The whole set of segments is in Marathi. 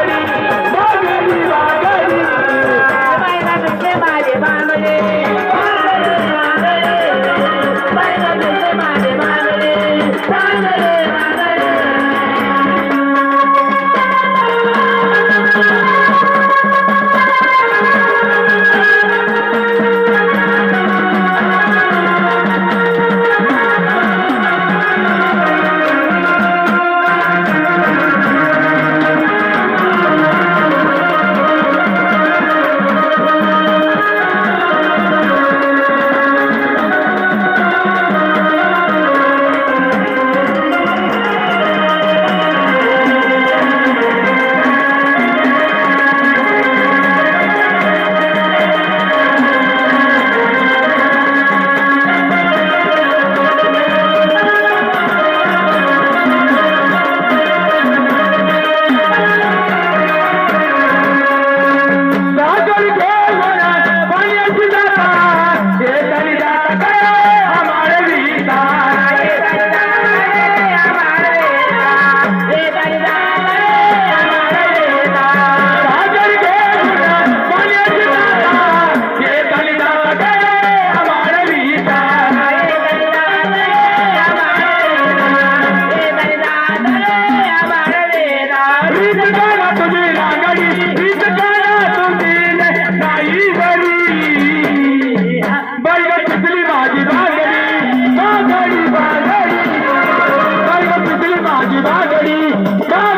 बागडी बागडी बागडी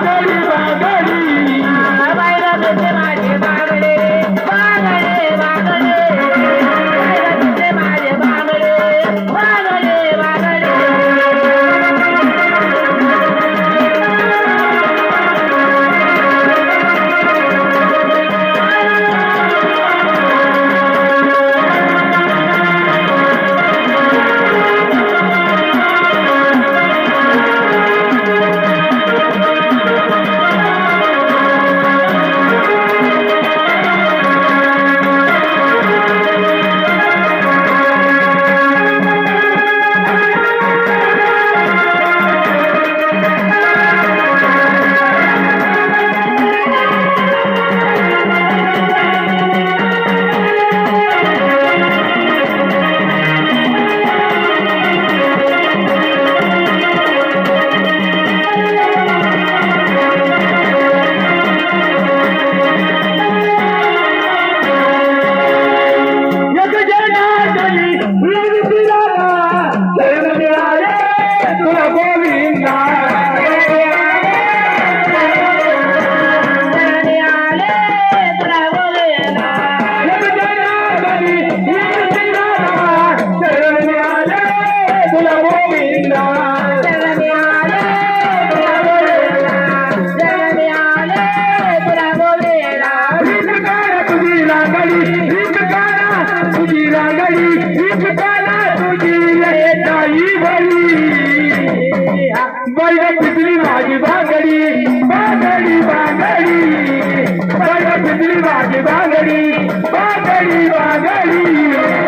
बैल पितली माझी बांगडी बांगडी बांगडी. बैल पितली माझी बांगडी बांगडी बांगडी.